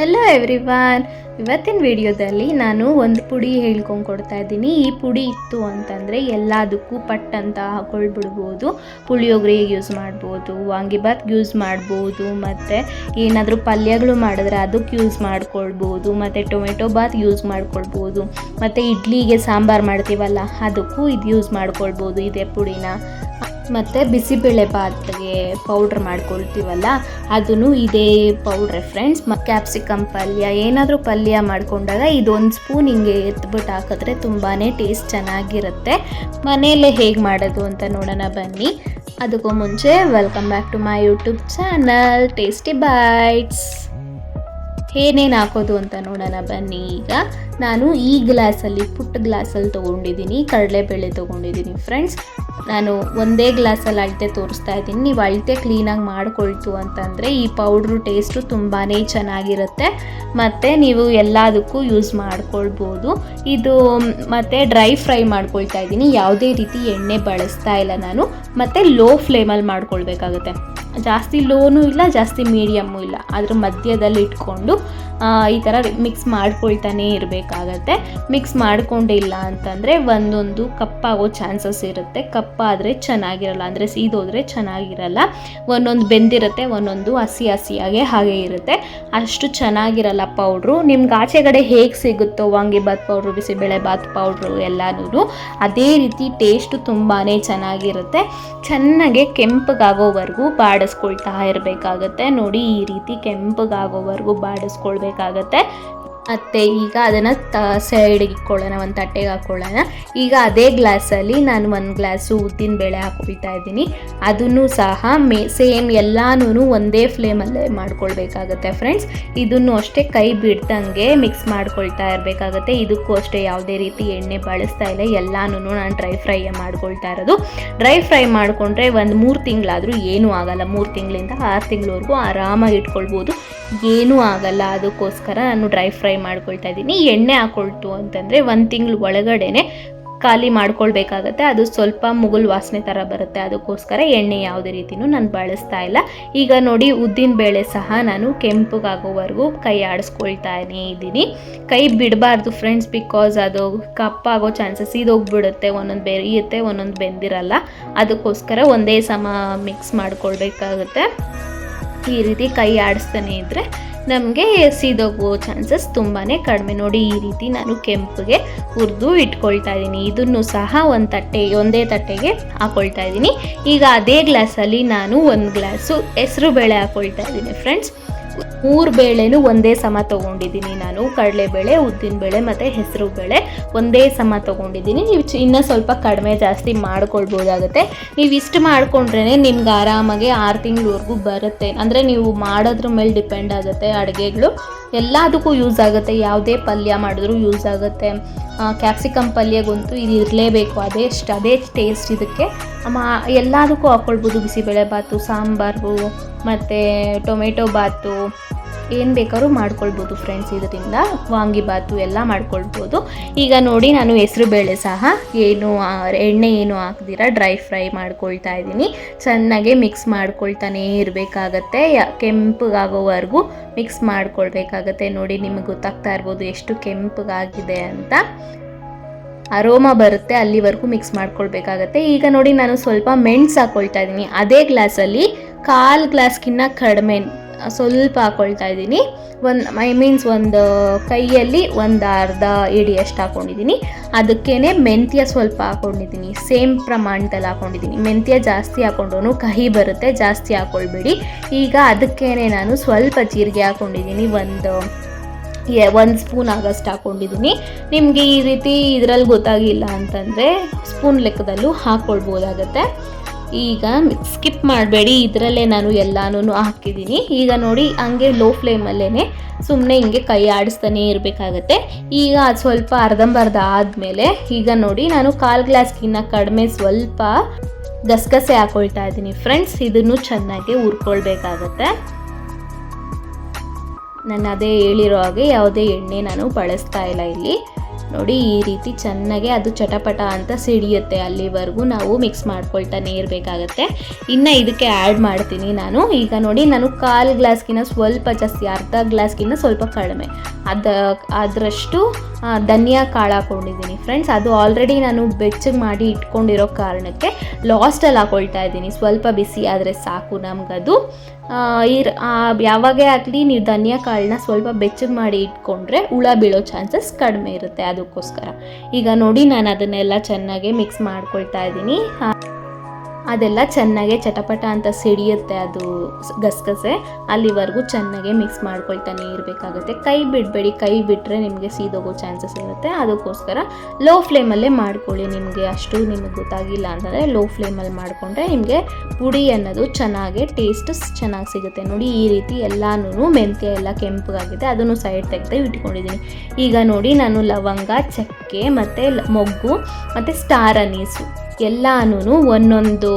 Hello everyone ಇವತ್ತಿನ ವಿಡಿಯೋದಲ್ಲಿ ನಾನು ಒಂದು ಪುಡಿ ಹೇಳ್ಕೊಂಡು ಕೊಡ್ತಾ ಇದ್ದೀನಿ. ಈ ಪುಡಿ ಇತ್ತು ಅಂತಂದರೆ ಎಲ್ಲದಕ್ಕೂ ಪಟ್ ಅಂತ ಹಾಕೊಳ್ಬಿಡ್ಬೋದು. ಪುಳಿಯೋಗರೆಗೆ ಯೂಸ್ ಮಾಡ್ಬೋದು ವಾಂಗಿಬಾತ್ ಯೂಸ್ ಮಾಡ್ಬೋದು, ಮತ್ತು ಏನಾದರೂ ಪಲ್ಯಗಳು ಮಾಡಿದ್ರೆ ಅದಕ್ಕೆ ಯೂಸ್ ಮಾಡ್ಕೊಳ್ಬೋದು, ಮತ್ತು ಟೊಮೆಟೊ ಬಾತ್ ಯೂಸ್ ಮಾಡ್ಕೊಳ್ಬೋದು, ಮತ್ತು ಇಡ್ಲಿಗೆ ಸಾಂಬಾರು ಮಾಡ್ತೀವಲ್ಲ ಅದಕ್ಕೂ ಇದು ಯೂಸ್ ಮಾಡ್ಕೊಳ್ಬೋದು ಇದೇ ಪುಡಿನ. ಮತ್ತು ಬಿಸಿಬೇಳೆ ಬಾತ್ಗೆ ಪೌಡ್ರ್ ಮಾಡ್ಕೊಳ್ತೀವಲ್ಲ ಅದನ್ನು ಇದೇ ಪೌಡ್ರೆ ಫ್ರೆಂಡ್ಸ್ ಮತ್ತು ಕ್ಯಾಪ್ಸಿಕಮ್ ಪಲ್ಯ, ಏನಾದರೂ ಪಲ್ಯ ಮಾಡ್ಕೊಂಡಾಗ ಇದೊಂದು ಸ್ಪೂನ್ ಹಿಂಗೆ ಎತ್ಬಿಟ್ಟು ಹಾಕಿದ್ರೆ ತುಂಬಾ ಟೇಸ್ಟ್ ಚೆನ್ನಾಗಿರುತ್ತೆ. ಮನೆಯಲ್ಲೇ ಹೇಗೆ ಮಾಡೋದು ಅಂತ ನೋಡೋಣ ಬನ್ನಿ. ಅದಕ್ಕೂ ಮುಂಚೆ welcome back to my YouTube channel tasty bites ಏನೇನು ಹಾಕೋದು ಅಂತ ನೋಡೋಣ ಬನ್ನಿ. ಈಗ ನಾನು ಈ ಗ್ಲಾಸಲ್ಲಿ ಪುಟ್ಟ ಗ್ಲಾಸಲ್ಲಿ ತೊಗೊಂಡಿದ್ದೀನಿ. ಕಡಲೆಬೇಳೆ ತೊಗೊಂಡಿದ್ದೀನಿ ಫ್ರೆಂಡ್ಸ್. ನಾನು ಒಂದೇ ಗ್ಲಾಸಲ್ಲಿ ಅಳತೆ ತೋರಿಸ್ತಾ ಇದ್ದೀನಿ. ನೀವು ಅಳತೆ ಕ್ಲೀನಾಗಿ ಮಾಡಿಕೊಳ್ತು ಅಂತಂದರೆ ಈ ಪೌಡ್ರು ಟೇಸ್ಟು ತುಂಬಾ ಚೆನ್ನಾಗಿರುತ್ತೆ. ಮತ್ತು ನೀವು ಎಲ್ಲದಕ್ಕೂ ಯೂಸ್ ಮಾಡ್ಕೊಳ್ಬೋದು. ಇದು ಮತ್ತು ಡ್ರೈ ಫ್ರೈ ಮಾಡ್ಕೊಳ್ತಾ ಇದ್ದೀನಿ. ಯಾವುದೇ ರೀತಿ ಎಣ್ಣೆ ಬಳಸ್ತಾ ಇಲ್ಲ ನಾನು. ಮತ್ತು ಲೋ ಫ್ಲೇಮಲ್ಲಿ ಮಾಡ್ಕೊಳ್ಬೇಕಾಗುತ್ತೆ. ಜಾಸ್ತಿ ಲೋನೂ ಇಲ್ಲ ಜಾಸ್ತಿ ಮೀಡಿಯಮ್ಮು ಇಲ್ಲ. ಅದ್ರ ಮಧ್ಯದಲ್ಲಿ ಇಟ್ಕೊಂಡು ಈ ಥರ ಮಿಕ್ಸ್ ಮಾಡ್ಕೊಳ್ತಾನೆ ಇರಬೇಕಾಗತ್ತೆ. ಮಿಕ್ಸ್ ಮಾಡ್ಕೊಂಡಿಲ್ಲ ಅಂತಂದರೆ ಒಂದೊಂದು ಕಪ್ಪಾಗೋ ಚಾನ್ಸಸ್ ಇರುತ್ತೆ. ಕಪ್ಪಾದರೆ ಚೆನ್ನಾಗಿರಲ್ಲ, ಅಂದರೆ ಸೀದೋದ್ರೆ ಚೆನ್ನಾಗಿರಲ್ಲ. ಒಂದೊಂದು ಬೆಂದಿರುತ್ತೆ, ಒಂದೊಂದು ಹಸಿ ಹಸಿಯಾಗೆ ಹಾಗೆ ಇರುತ್ತೆ. ಅಷ್ಟು ಚೆನ್ನಾಗಿರಲ್ಲ ಪೌಡ್ರು ನಿಮ್ಗೆ ಆಚೆಗಡೆ ಹೇಗೆ ಸಿಗುತ್ತೋ ವಾಂಗಿಬಾತ್ ಪೌಡ್ರು ಬಿಸಿಬೇಳೆ ಬಾತ್ ಪೌಡ್ರು ಎಲ್ಲನೂ ಅದೇ ರೀತಿ ಟೇಸ್ಟು ತುಂಬಾ ಚೆನ್ನಾಗಿರುತ್ತೆ. ಚೆನ್ನಾಗೆ ಕೆಂಪಗಾಗೋವರೆಗೂ ಬಾಡಿಸ್ಕೊಳ್ತಾ ಇರಬೇಕಾಗತ್ತೆ. ನೋಡಿ ಈ ರೀತಿ ಕೆಂಪಗಾಗೋವರೆಗೂ ಬಾಡಿಸ್ಕೊಳ್ಬೇಕಾಗತ್ತೆ ಮತ್ತು ಈಗ ಅದನ್ನು ತ ಸೈಡಿಗೆ ಇಟ್ಕೊಳ್ಳೋಣ, ಒಂದು ತಟ್ಟೆಗೆ ಹಾಕ್ಕೊಳ್ಳೋಣ ಈಗ ಅದೇ ಗ್ಲಾಸಲ್ಲಿ ನಾನು ಒಂದು ಗ್ಲಾಸು ಉದ್ದಿನ ಬೇಳೆ ಹಾಕ್ಕೊಳ್ತಾ ಇದ್ದೀನಿ. ಅದನ್ನು ಸಹ ಮೇ ಸೇಮ್ ಎಲ್ಲನೂ ಒಂದೇ ಫ್ಲೇಮಲ್ಲೇ ಮಾಡ್ಕೊಳ್ಬೇಕಾಗತ್ತೆ ಫ್ರೆಂಡ್ಸ್ ಇದನ್ನು ಅಷ್ಟೇ ಕೈ ಬಿಡ್ದಂಗೆ ಮಿಕ್ಸ್ ಮಾಡ್ಕೊಳ್ತಾ ಇರಬೇಕಾಗತ್ತೆ. ಇದಕ್ಕೂ ಅಷ್ಟೇ ಯಾವುದೇ ರೀತಿ ಎಣ್ಣೆ ಬಳಸ್ತಾ ಇಲ್ಲ. ಎಲ್ಲಾನು ನಾನು ಡ್ರೈ ಫ್ರೈ ಮಾಡ್ಕೊಳ್ತಾ ಇರೋದು. ಡ್ರೈ ಫ್ರೈ ಮಾಡಿಕೊಂಡ್ರೆ ಒಂದು ಮೂರು ತಿಂಗಳಾದರೂ ಏನೂ ಆಗಲ್ಲ. ಮೂರು ತಿಂಗಳಿಂದ ಆರು ತಿಂಗಳವರೆಗೂ ಆರಾಮಾಗಿ ಇಟ್ಕೊಳ್ಬೋದು. ಏನೂ ಆಗಲ್ಲ. ಅದಕ್ಕೋಸ್ಕರ ನಾನು ಡ್ರೈ ಫ್ರೈ ಮಾಡ್ಕೊಳ್ತಾ ಇದ್ದೀನಿ. ಎಣ್ಣೆ ಹಾಕೊಳ್ತು ಅಂತಂದರೆ ಒಂದು ತಿಂಗಳು ಒಳಗಡೆನೆ ಖಾಲಿ ಮಾಡ್ಕೊಳ್ಬೇಕಾಗತ್ತೆ. ಅದು ಸ್ವಲ್ಪ ಮುಗುಲ್ ವಾಸನೆ ಥರ ಬರುತ್ತೆ. ಅದಕ್ಕೋಸ್ಕರ ಎಣ್ಣೆ ಯಾವುದೇ ರೀತಿಯೂ ನಾನು ಬಳಸ್ತಾ ಇಲ್ಲ. ಈಗ ನೋಡಿ ಉದ್ದಿನ ಬೇಳೆ ಸಹ ನಾನು ಕೆಂಪಗಾಗೋವರೆಗೂ ಕೈ ಆಡಿಸ್ಕೊಳ್ತಾನೇ ಇದ್ದೀನಿ. ಕೈ ಬಿಡಬಾರ್ದು ಫ್ರೆಂಡ್ಸ್ ಬಿಕಾಸ್ ಅದು ಕಪ್ಪಾಗೋ ಚಾನ್ಸಸ್ ಇದೋಗ್ಬಿಡುತ್ತೆ ಒಂದೊಂದು ಬೆರೆಯುತ್ತೆ, ಒಂದೊಂದು ಬೆಂದಿರಲ್ಲ. ಅದಕ್ಕೋಸ್ಕರ ಒಂದೇ ಸಮ ಮಿಕ್ಸ್ ಮಾಡ್ಕೊಳ್ಬೇಕಾಗುತ್ತೆ. ಈ ರೀತಿ ಕೈ ಆಡಿಸ್ತಾನೆ ಇದ್ದರೆ ನಮಗೆ ಸೀದೋಗೋ ಚಾನ್ಸಸ್ ತುಂಬಾ ಕಡಿಮೆ. ನೋಡಿ, ಈ ರೀತಿ ನಾನು ಕೆಂಪಿಗೆ ಹುರಿದು ಇಟ್ಕೊಳ್ತಾ ಇದ್ದೀನಿ. ಇದನ್ನು ಸಹ ಒಂದು ತಟ್ಟೆ, ಒಂದೇ ತಟ್ಟೆಗೆ ಹಾಕೊಳ್ತಾ ಇದ್ದೀನಿ. ಈಗ ಅದೇ ಗ್ಲಾಸಲ್ಲಿ ನಾನು ಒಂದು ಗ್ಲಾಸು ಹೆಸರು ಬೇಳೆ ಹಾಕೊಳ್ತಾ ಇದ್ದೀನಿ ಫ್ರೆಂಡ್ಸ್ ಮೂರು ಬೇಳೆನೂ ಒಂದೇ ಸಮ ತೊಗೊಂಡಿದ್ದೀನಿ ನಾನು. ಕಡಲೆಬೇಳೆ ಉದ್ದಿನಬೇಳೆ ಮತ್ತು ಹೆಸರು ಬೇಳೆ ಒಂದೇ ಸಮ ತೊಗೊಂಡಿದ್ದೀನಿ. ನೀವು ಇನ್ನೂ ಸ್ವಲ್ಪ ಕಡಿಮೆ ಜಾಸ್ತಿ ಮಾಡ್ಕೊಳ್ಬೋದಾಗುತ್ತೆ. ನೀವು ಇಷ್ಟು ಮಾಡ್ಕೊಂಡ್ರೇ ನಿಮ್ಗೆ ಆರಾಮಾಗಿ ಆರು ತಿಂಗಳವರೆಗೂ ಬರುತ್ತೆ. ಅಂದರೆ ನೀವು ಮಾಡೋದ್ರ ಮೇಲೆ ಡಿಪೆಂಡ್ ಆಗುತ್ತೆ ಅಡುಗೆಗಳು. ಎಲ್ಲದಕ್ಕೂ ಯೂಸ್ ಆಗುತ್ತೆ. ಯಾವುದೇ ಪಲ್ಯ ಮಾಡಿದ್ರೂ ಯೂಸ್ ಆಗುತ್ತೆ. ಕ್ಯಾಪ್ಸಿಕಮ್ ಪಲ್ಯಗಂತೂ ಇದು ಇರಲೇಬೇಕು, ಅದೇ ಇಷ್ಟು, ಅದೇ ಟೇಸ್ಟ್ ಇದಕ್ಕೆ. ಎಲ್ಲದಕ್ಕೂ ಹಾಕ್ಕೊಳ್ಬೋದು ಬಿಸಿಬೇಳೆ ಬಾತು ಸಾಂಬಾರು, ಮತ್ತು ಟೊಮೆಟೊ ಬಾತು. ಏನು ಬೇಕಾದ್ರೂ ಮಾಡ್ಕೊಳ್ಬೋದು ಫ್ರೆಂಡ್ಸ್ ಇದರಿಂದ. ವಾಂಗಿಬಾತು ಎಲ್ಲ ಮಾಡ್ಕೊಳ್ಬೋದು. ಈಗ ನೋಡಿ ನಾನು ಹೆಸರು ಬೇಳೆ ಸಹ, ಏನು ಎಣ್ಣೆ ಏನು ಹಾಕ್ದಿರ ಡ್ರೈ ಫ್ರೈ ಮಾಡ್ಕೊಳ್ತಾ ಇದ್ದೀನಿ. ಚೆನ್ನಾಗೆ ಮಿಕ್ಸ್ ಮಾಡ್ಕೊಳ್ತಾನೇ ಇರಬೇಕಾಗತ್ತೆ. ಕೆಂಪಗಾಗೋವರೆಗೂ ಮಿಕ್ಸ್ ಮಾಡ್ಕೊಳ್ಬೇಕಾಗತ್ತೆ. ನೋಡಿ ನಿಮಗೆ ಗೊತ್ತಾಗ್ತಾ ಇರ್ಬೋದು ಎಷ್ಟು ಕೆಂಪಗಾಗಿದೆ ಅಂತ. ಅರೋಮ ಬರುತ್ತೆ, ಅಲ್ಲಿವರೆಗೂ ಮಿಕ್ಸ್ ಮಾಡ್ಕೊಳ್ಬೇಕಾಗತ್ತೆ. ಈಗ ನೋಡಿ ನಾನು ಸ್ವಲ್ಪ ಮೆಣಸು ಹಾಕೊಳ್ತಾ ಇದ್ದೀನಿ. ಅದೇ ಗ್ಲಾಸಲ್ಲಿ ಕಾಲು ಗ್ಲಾಸ್ಗಿನ್ನ ಕಡಿಮೆ ಸ್ವಲ್ಪ ಹಾಕ್ಕೊಳ್ತಾ ಇದ್ದೀನಿ. ಒಂದು, ಐ ಮೀನ್ಸ್ ಒಂದು ಕೈಯಲ್ಲಿ ಒಂದು ಅರ್ಧ ಇಡಿಯಷ್ಟು ಹಾಕ್ಕೊಂಡಿದ್ದೀನಿ ಅದಕ್ಕೇ ಮೆಂತ್ಯ ಸ್ವಲ್ಪ ಹಾಕ್ಕೊಂಡಿದ್ದೀನಿ ಸೇಮ್ ಪ್ರಮಾಣದಲ್ಲಿ ಹಾಕ್ಕೊಂಡಿದ್ದೀನಿ ಮೆಂತ್ಯ ಜಾಸ್ತಿ ಹಾಕೊಂಡ್ರು ಕಹಿ ಬರುತ್ತೆ, ಜಾಸ್ತಿ ಹಾಕ್ಕೊಳ್ಬೇಡಿ ಈಗ ಅದಕ್ಕೇ ನಾನು ಸ್ವಲ್ಪ ಜೀರಿಗೆ ಹಾಕ್ಕೊಂಡಿದ್ದೀನಿ ಒಂದು ಒಂದು ಸ್ಪೂನ್ ಆಗಷ್ಟು ಹಾಕ್ಕೊಂಡಿದ್ದೀನಿ ನಿಮಗೆ ಈ ರೀತಿ ಇದರಲ್ಲಿ ಗೊತ್ತಾಗಿಲ್ಲ ಅಂತಂದರೆ ಸ್ಪೂನ್ ಲೆಕ್ಕದಲ್ಲೂ ಹಾಕ್ಕೊಳ್ಬೋದಾಗತ್ತೆ ಈಗ ಸ್ಕಿಪ್ ಮಾಡಬೇಡಿ, ಇದರಲ್ಲೇ ನಾನು ಎಲ್ಲಾನು ಹಾಕಿದ್ದೀನಿ. ಈಗ ನೋಡಿ, ಹಂಗೆ ಲೋ ಫ್ಲೇಮಲ್ಲೇ ಸುಮ್ಮನೆ ಹಿಂಗೆ ಕೈ ಆಡಿಸ್ತಾನೆ ಇರಬೇಕಾಗತ್ತೆ. ಈಗ ಅದು ಸ್ವಲ್ಪ ಅರ್ಧಂಬರ್ಧ ಆದಮೇಲೆ, ಈಗ ನೋಡಿ, ನಾನು ಕಾಲು ಗ್ಲಾಸ್ಗಿನ್ನ ಕಡಿಮೆ ಸ್ವಲ್ಪ ಗಸಗಸೆ ಹಾಕೊಳ್ತಾ ಇದ್ದೀನಿ ಫ್ರೆಂಡ್ಸ್ ಇದನ್ನು ಚೆನ್ನಾಗಿ ಹುರ್ಕೊಳ್ಬೇಕಾಗತ್ತೆ. ನಾನು ಅದೇ ಹೇಳಿರೋ ಹಾಗೆ ಯಾವುದೇ ಎಣ್ಣೆ ನಾನು ಬಳಸ್ತಾ ಇಲ್ಲ ಇಲ್ಲಿ. ನೋಡಿ, ಈ ರೀತಿ ಚೆನ್ನಾಗಿ ಅದು ಚಟಪಟ ಅಂತ ಸಿಡಿಯುತ್ತೆ. ಅಲ್ಲಿವರೆಗೂ ನಾವು ಮಿಕ್ಸ್ ಮಾಡ್ಕೊಳ್ತಾನೆ ಇರಬೇಕಾಗತ್ತೆ. ಇನ್ನು ಇದಕ್ಕೆ ಆ್ಯಡ್ ಮಾಡ್ತೀನಿ ನಾನು. ಈಗ ನೋಡಿ, ನಾನು ಕಾಲು ಗ್ಲಾಸ್ಗಿನ ಸ್ವಲ್ಪ ಜಾಸ್ತಿ ಅರ್ಧ ಗ್ಲಾಸ್ಗಿನ್ನ ಸ್ವಲ್ಪ ಕಡಿಮೆ. ಅದ, ಅದರಷ್ಟು ಧನಿಯಾ ಕಾಳು ಹಾಕೊಂಡಿದ್ದೀನಿ ಫ್ರೆಂಡ್ಸ್ ಅದು ಆಲ್ರೆಡಿ ನಾನು ಬೆಚ್ಚಗೆ ಮಾಡಿ ಇಟ್ಕೊಂಡಿರೋ ಕಾರಣಕ್ಕೆ ಲಾಸ್ಟಲ್ಲಿ ಹಾಕೊಳ್ತಾ ಇದ್ದೀನಿ. ಸ್ವಲ್ಪ ಬಿಸಿ ಆದರೆ ಸಾಕು ನಮಗದು. ಇರ್ ಯಾವಾಗೇ ಆಗಲಿ ನೀವು ಧನಿಯಾ ಕಾಳನ್ನ ಸ್ವಲ್ಪ ಬೆಚ್ಚಗೆ ಮಾಡಿ ಇಟ್ಕೊಂಡ್ರೆ ಹುಳ ಬೀಳೋ ಚಾನ್ಸಸ್ ಕಡಿಮೆ ಇರುತ್ತೆ ಅದಕ್ಕೋಸ್ಕರ. ಈಗ ನೋಡಿ ನಾನು ಅದನ್ನೆಲ್ಲ ಚೆನ್ನಾಗಿ ಮಿಕ್ಸ್ ಮಾಡ್ಕೊಳ್ತಾ ಇದ್ದೀನಿ. ಅದೆಲ್ಲ ಚೆನ್ನಾಗೆ ಚಟಪಟ ಅಂತ ಸಿಡಿಯುತ್ತೆ ಅದು ಗಸಗಸೆ, ಅಲ್ಲಿವರೆಗೂ ಚೆನ್ನಾಗೆ ಮಿಕ್ಸ್ ಮಾಡ್ಕೊಳ್ತಾನೆ ಇರಬೇಕಾಗುತ್ತೆ. ಕೈ ಬಿಡಬೇಡಿ, ಕೈ ಬಿಟ್ಟರೆ ನಿಮಗೆ ಸೀದೋಗೋ ಚಾನ್ಸಸ್ ಇರುತ್ತೆ. ಅದಕ್ಕೋಸ್ಕರ ಲೋ ಫ್ಲೇಮಲ್ಲೇ ಮಾಡ್ಕೊಳ್ಳಿ ನಿಮಗೆ, ಅಷ್ಟು ನಿಮಗೆ ಗೊತ್ತಾಗಿಲ್ಲ ಅಂತಂದರೆ ಲೋ ಫ್ಲೇಮಲ್ಲಿ ಮಾಡಿಕೊಂಡ್ರೆ ನಿಮಗೆ ಪುಡಿ ಅನ್ನೋದು ಚೆನ್ನಾಗೆ ಟೇಸ್ಟ್ ಚೆನ್ನಾಗಿ ಸಿಗುತ್ತೆ. ನೋಡಿ ಈ ರೀತಿ ಎಲ್ಲನೂ ಮೆಂತ್ಯ ಎಲ್ಲ ಕೆಂಪಗಾಗಿದೆ, ಅದನ್ನು ಸೈಡ್ ತೆಗೆದು ಇಟ್ಕೊಂಡಿದ್ದೀನಿ. ಈಗ ನೋಡಿ ನಾನು ಲವಂಗ, ಚಕ್ಕೆ ಮತ್ತು ಮೊಗ್ಗು ಮತ್ತು ಸ್ಟಾರ್ ಅನೀಸು ಎಲ್ಲಾನು ಒಂದೊಂದು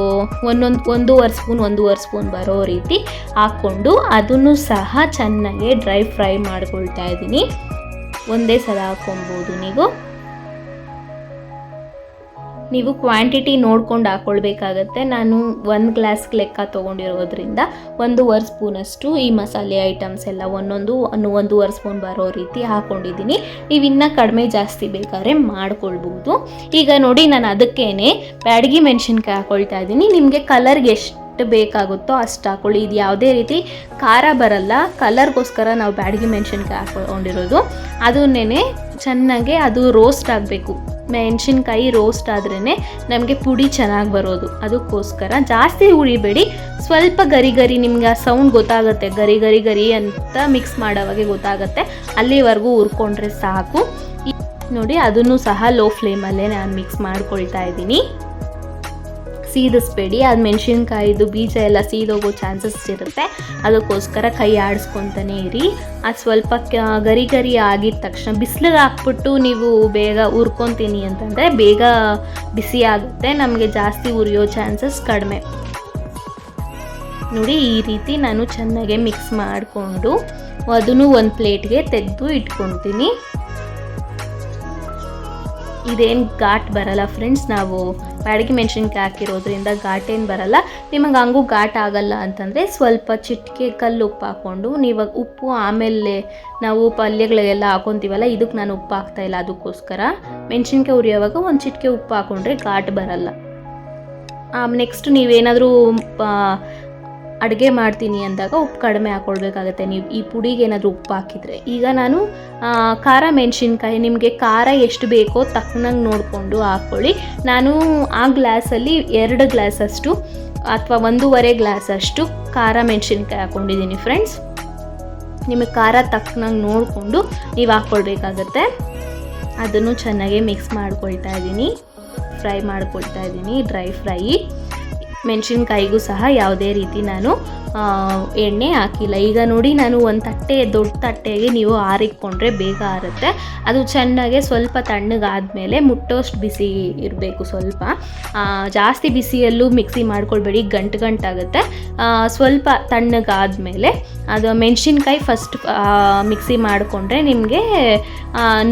ಒಂದೊಂದು, ಒಂದೂವರೆ ಸ್ಪೂನ್ ಒಂದೂವರೆ ಸ್ಪೂನ್ ಬರೋ ರೀತಿ ಹಾಕ್ಕೊಂಡು ಅದನ್ನು ಸಹ ಚೆನ್ನಾಗಿ ಡ್ರೈ ಫ್ರೈ ಮಾಡ್ಕೊಳ್ತಾ ಇದ್ದೀನಿ. ಒಂದೇ ಸಲ ಹಾಕ್ಕೊಬೋದು ನೀವು. ನೀವು ಕ್ವಾಂಟಿಟಿ ನೋಡ್ಕೊಂಡು ಹಾಕ್ಕೊಳ್ಬೇಕಾಗತ್ತೆ ನಾನು ಒಂದು ಗ್ಲಾಸ್ಗೆ ಲೆಕ್ಕ ತೊಗೊಂಡಿರೋದ್ರಿಂದ ಒಂದೂವರೆ ಸ್ಪೂನಷ್ಟು ಈ ಮಸಾಲೆ ಐಟಮ್ಸ್ ಎಲ್ಲ ಒಂದೊಂದು ಒಂದು ಒಂದೂವರೆ ಸ್ಪೂನ್ ಬರೋ ರೀತಿ ಹಾಕ್ಕೊಂಡಿದ್ದೀನಿ ನೀವು ಇನ್ನೂ ಕಡಿಮೆ ಜಾಸ್ತಿ ಬೇಕಾದ್ರೆ ಮಾಡ್ಕೊಳ್ಬೋದು. ಈಗ ನೋಡಿ ನಾನು ಅದಕ್ಕೇನೆ ಬ್ಯಾಡಗಿ ಮೆಣಸಿನ್ಕಾಯಿ ಹಾಕ್ಕೊಳ್ತಾ ಇದ್ದೀನಿ. ನಿಮಗೆ ಕಲರ್ಗೆ ಎಷ್ಟು ಬೇಕಾಗುತ್ತೋ ಅಷ್ಟು ಹಾಕೊಳ್ಳಿ. ಇದು ಯಾವುದೇ ರೀತಿ ಖಾರ ಬರಲ್ಲ. ಕಲರ್ಗೋಸ್ಕರ ನಾವು ಬ್ಯಾಡಗಿ ಮೆಣಸಿನ್ಕಾಯಿ ಹಾಕ್ಕೊಂಡಿರೋದು ಅದನ್ನೇ ಚೆನ್ನಾಗಿ ಅದು ರೋಸ್ಟ್ ಆಗಬೇಕು. ಮೆಣಸಿನ್ಕಾಯಿ ರೋಸ್ಟ್ ಆದ್ರೇ ನಮಗೆ ಪುಡಿ ಚೆನ್ನಾಗಿ ಬರೋದು. ಅದಕ್ಕೋಸ್ಕರ ಜಾಸ್ತಿ ಉರಿಬೇಡಿ ಸ್ವಲ್ಪ ಗರಿ ಗರಿ ನಿಮ್ಗೆ ಆ ಸೌಂಡ್ ಗೊತ್ತಾಗುತ್ತೆ. ಗರಿ ಗರಿ ಗರಿ ಅಂತ ಮಿಕ್ಸ್ ಮಾಡೋವಾಗೆ ಗೊತ್ತಾಗುತ್ತೆ. ಅಲ್ಲಿವರೆಗೂ ಹುರ್ಕೊಂಡ್ರೆ ಸಾಕು. ನೋಡಿ ಅದನ್ನು ಸಹ ಲೋ ಫ್ಲೇಮಲ್ಲೇ ನಾನು ಮಿಕ್ಸ್ ಮಾಡ್ಕೊಳ್ತಾ ಇದ್ದೀನಿ. ಸೀದಿಸ್ಬೇಡಿ. ಅದು ಮೆಣಸಿನ್ಕಾಯಿದು ಬೀಜ ಎಲ್ಲ ಸೀದೋಗೋ ಚಾನ್ಸಸ್ ಇರುತ್ತೆ. ಅದಕ್ಕೋಸ್ಕರ ಕೈ ಆಡಿಸ್ಕೊತಾನೆ ಇರಿ. ಅದು ಸ್ವಲ್ಪ ಗರಿ ಗರಿ ಆಗಿದ ತಕ್ಷಣ ಬಿಸಿಲಿಗೆ ಹಾಕ್ಬಿಟ್ಟು ನೀವು ಬೇಗ ಉರ್ಕೊತೀನಿ ಅಂತಂದರೆ ಬೇಗ ಬಿಸಿ ಆಗುತ್ತೆ. ನಮಗೆ ಜಾಸ್ತಿ ಉರಿಯೋ ಚಾನ್ಸಸ್ ಕಡಿಮೆ. ನೋಡಿ, ಈ ರೀತಿ ನಾನು ಚೆನ್ನಾಗೆ ಮಿಕ್ಸ್ ಮಾಡಿಕೊಂಡು ಅದನ್ನು ಒಂದು ಪ್ಲೇಟ್ಗೆ ತೆಗೆದು ಇಟ್ಕೊತೀನಿ. ಇದೇನು ಘಾಟ್ ಬರಲ್ಲ ಫ್ರೆಂಡ್ಸ್ ನಾವು ಬ್ಯಾಡಗಿ ಮೆಣಸಿನ್ಕಾಯಿ ಹಾಕಿರೋದ್ರಿಂದ ಘಾಟೇನು ಬರಲ್ಲ. ನಿಮಗೆ ಹಂಗೂ ಘಾಟ್ ಆಗಲ್ಲ ಅಂತಂದರೆ ಸ್ವಲ್ಪ ಚಿಟಿಕೆ ಕಲ್ಲು ಉಪ್ಪು ಹಾಕ್ಕೊಂಡು ನೀವು ಉಪ್ಪು ಆಮೇಲೆ ನಾವು ಪಲ್ಯಗಳಿಗೆಲ್ಲ ಹಾಕೊತೀವಲ್ಲ ಇದಕ್ಕೆ ನಾನು ಉಪ್ಪು ಹಾಕ್ತಾ ಇಲ್ಲ ಅದಕ್ಕೋಸ್ಕರ. ಮೆಣಸಿನ್ಕಾಯಿ ಉರಿಯೋವಾಗ ಒಂದು ಚಿಟಿಕೆ ಉಪ್ಪು ಹಾಕ್ಕೊಂಡ್ರೆ ಘಾಟ್ ಬರಲ್ಲ. ನೆಕ್ಸ್ಟ್ ನೀವೇನಾದರೂ ಅಡುಗೆ ಮಾಡ್ತೀನಿ ಅಂದಾಗ ಉಪ್ಪು ಕಡಿಮೆ ಹಾಕ್ಕೊಳ್ಬೇಕಾಗತ್ತೆ ನೀವು ಈ ಪುಡಿಗೆ ಏನಾದರೂ ಉಪ್ಪು ಹಾಕಿದರೆ. ಈಗ ನಾನು ಖಾರ ಮೆಣಸಿನ್ಕಾಯಿ, ನಿಮಗೆ ಖಾರ ಎಷ್ಟು ಬೇಕೋ ತಕ್ಕನಂಗೆ ನೋಡಿಕೊಂಡು ಹಾಕ್ಕೊಳ್ಳಿ ನಾನು ಆ ಗ್ಲಾಸಲ್ಲಿ ಎರಡು ಗ್ಲಾಸಷ್ಟು ಅಥವಾ ಒಂದೂವರೆ ಗ್ಲಾಸಷ್ಟು ಖಾರ ಮೆಣಸಿನ್ಕಾಯಿ ಹಾಕ್ಕೊಂಡಿದ್ದೀನಿ ಫ್ರೆಂಡ್ಸ್. ನಿಮಗೆ ಖಾರ ತಕ್ಕನಂಗೆ ನೋಡಿಕೊಂಡು ನೀವು ಹಾಕ್ಕೊಳ್ಬೇಕಾಗತ್ತೆ ಅದನ್ನು ಚೆನ್ನಾಗಿ ಮಿಕ್ಸ್ ಮಾಡ್ಕೊಳ್ತಾ ಇದ್ದೀನಿ. ಫ್ರೈ ಮಾಡ್ಕೊಳ್ತಾ ಇದ್ದೀನಿ, ಡ್ರೈ ಫ್ರೈ. ಮೆಣಸಿನ್ಕಾಯಿಗೂ ಸಹ ಯಾವುದೇ ರೀತಿ ನಾನು ಎಣ್ಣೆ ಹಾಕಿಲ್ಲ. ಈಗ ನೋಡಿ ನಾನು ಒಂದು ತಟ್ಟೆ, ದೊಡ್ಡ ತಟ್ಟೆಗೆ ನೀವು ಆರಿಕೊಂಡ್ರೆ ಬೇಗ ಆರುತ್ತೆ. ಅದು ಚೆನ್ನಾಗೆ ಸ್ವಲ್ಪ ತಣ್ಣಗಾದ್ಮೇಲೆ ಮುಟ್ಟೋಷ್ಟು ಬಿಸಿ ಇರಬೇಕು ಸ್ವಲ್ಪ. ಜಾಸ್ತಿ ಬಿಸಿಯಲ್ಲೂ ಮಿಕ್ಸಿ ಮಾಡ್ಕೊಳ್ಬೇಡಿ, ಗಂಟು ಗಂಟಾಗುತ್ತೆ ಸ್ವಲ್ಪ ತಣ್ಣಗಾದ್ಮೇಲೆ ಅದು ಮೆಣಸಿನ್ಕಾಯಿ ಫಸ್ಟ್ ಮಿಕ್ಸಿ ಮಾಡಿಕೊಂಡ್ರೆ ನಿಮಗೆ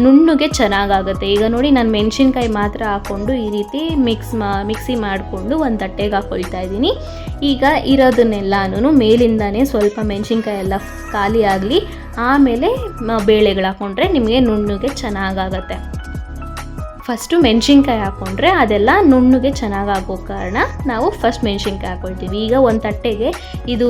ನುಣ್ಣಗೆ ಚೆನ್ನಾಗಾಗುತ್ತೆ. ಈಗ ನೋಡಿ ನಾನು ಮೆಣಸಿನ್ಕಾಯಿ ಮಾತ್ರ ಹಾಕ್ಕೊಂಡು ಈ ರೀತಿ ಮಿಕ್ಸ್ ಮಾ, ಮಿಕ್ಸಿ ಮಾಡಿಕೊಂಡು ಒಂದು ತಟ್ಟೆಗೆ ಹಾಕ್ಕೊಳ್ತಾ ಇದ್ದೀನಿ. ಈಗ ಇರೋದನ್ನೆಲ್ಲನೂ ಮೇಲಿಂದಾನೇ ಸ್ವಲ್ಪ ಮೆಣಸಿನ್ಕಾಯಿ ಎಲ್ಲ ಖಾಲಿ ಆಗಲಿ, ಆಮೇಲೆ ಬೇಳೆಗಳು ಹಾಕ್ಕೊಂಡ್ರೆ ನಿಮಗೆ ನುಣ್ಣಗೆ ಚೆನ್ನಾಗಾಗತ್ತೆ. ಫಸ್ಟು ಮೆಣಸಿನ್ಕಾಯಿ ಹಾಕ್ಕೊಂಡ್ರೆ ಅದೆಲ್ಲ ನುಣ್ಣಗೆ ಚೆನ್ನಾಗಾಗೋ ಕಾರಣ ನಾವು ಫಸ್ಟ್ ಮೆಣಸಿನ್ಕಾಯಿ ಹಾಕ್ಕೊಳ್ತೀವಿ ಈಗ ಒಂದು ತಟ್ಟೆಗೆ ಇದು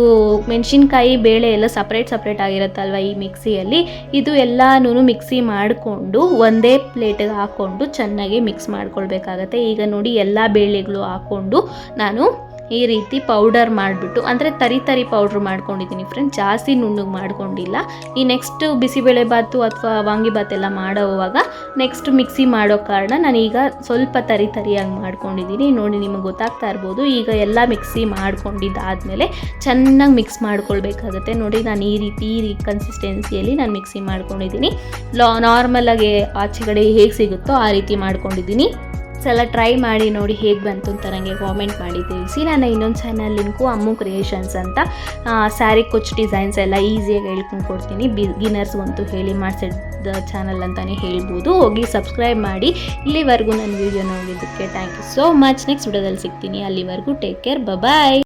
ಮೆಣಸಿನ್ಕಾಯಿ, ಬೇಳೆ ಎಲ್ಲ ಸಪ್ರೇಟ್ ಸಪ್ರೇಟ್ ಆಗಿರುತ್ತಲ್ವ ಈ ಮಿಕ್ಸಿಯಲ್ಲಿ? ಇದು ಎಲ್ಲನೂ ಮಿಕ್ಸಿ ಮಾಡಿಕೊಂಡು ಒಂದೇ ಪ್ಲೇಟಿಗೆ ಹಾಕ್ಕೊಂಡು ಚೆನ್ನಾಗಿ ಮಿಕ್ಸ್ ಮಾಡ್ಕೊಳ್ಬೇಕಾಗತ್ತೆ. ಈಗ ನೋಡಿ ಎಲ್ಲ ಬೇಳೆಗಳು ಹಾಕ್ಕೊಂಡು ನಾನು ಈ ರೀತಿ ಪೌಡರ್ ಮಾಡಿಬಿಟ್ಟು, ಅಂದರೆ ತರಿ ತರಿ ಪೌಡ್ರ್ ಮಾಡ್ಕೊಂಡಿದ್ದೀನಿ ಫ್ರೆಂಡ್ ಜಾಸ್ತಿ ನುಣ್ಣಗೆ ಮಾಡ್ಕೊಂಡಿಲ್ಲ. ಈ ನೆಕ್ಸ್ಟ್ ಬಿಸಿಬೇಳೆ ಬಾತು ಅಥವಾ ವಾಂಗಿಬಾತ್ ಎಲ್ಲ ಮಾಡೋವಾಗ ನೆಕ್ಸ್ಟ್ ಮಿಕ್ಸಿ ಮಾಡೋ ಕಾರಣ ನಾನೀಗ ಸ್ವಲ್ಪ ತರಿ ತರಿಯಾಗಿ ಮಾಡ್ಕೊಂಡಿದ್ದೀನಿ. ನೋಡಿ ನಿಮಗೆ ಗೊತ್ತಾಗ್ತಾ ಇರ್ಬೋದು, ಈಗ ಎಲ್ಲ ಮಿಕ್ಸಿ ಮಾಡ್ಕೊಂಡಿದ್ದಾದಮೇಲೆ ಚೆನ್ನಾಗಿ ಮಿಕ್ಸ್ ಮಾಡ್ಕೊಳ್ಬೇಕಾಗತ್ತೆ. ನೋಡಿ ನಾನು ಈ ರೀತಿ, ಈ ಕನ್ಸಿಸ್ಟೆನ್ಸಿಯಲ್ಲಿ ನಾನು ಮಿಕ್ಸಿ ಮಾಡ್ಕೊಂಡಿದ್ದೀನಿ. ಲಾ ನಾರ್ಮಲಾಗಿ ಆಚೆ ಕಡೆ ಹೇಗೆ ಸಿಗುತ್ತೋ ಆ ರೀತಿ ಮಾಡ್ಕೊಂಡಿದ್ದೀನಿ. ಸಲ ಟ್ರೈ ಮಾಡಿ ನೋಡಿ ಹೇಗೆ ಬಂತು ಅಂತ ನನಗೆ ಕಾಮೆಂಟ್ ಮಾಡಿ ತಿಳಿಸಿ ನಾನು ಇನ್ನೊಂದು ಚಾನಲ್ ಲಿಂಕು ಅಮ್ಮು ಕ್ರಿಯೇಷನ್ಸ್ ಅಂತ ಸ್ಯಾರಿ ಕುಚ್ ಡಿಸೈನ್ಸ್ ಎಲ್ಲ ಈಸಿಯಾಗಿ ಹೇಳ್ಕೊಂಡು ಕೊಡ್ತೀನಿ. ಬಿಗಿನರ್ಸ್ಗಂತೂ ಹೇಳಿ ಮಾಡಿಸಿದ ಚಾನಲ್ ಅಂತಲೇ ಹೇಳ್ಬೋದು. ಹೋಗಿ ಸಬ್ಸ್ಕ್ರೈಬ್ ಮಾಡಿ. ಇಲ್ಲಿವರೆಗೂ ನನ್ನ ವೀಡಿಯೋ ನೋಡಿದ್ದಕ್ಕೆ thank you so much next ವಿಡಿಯೋದಲ್ಲಿ ಸಿಗ್ತೀನಿ. ಅಲ್ಲಿವರೆಗೂ ಟೇಕ್ ಕೇರ್ ಬಾಯ್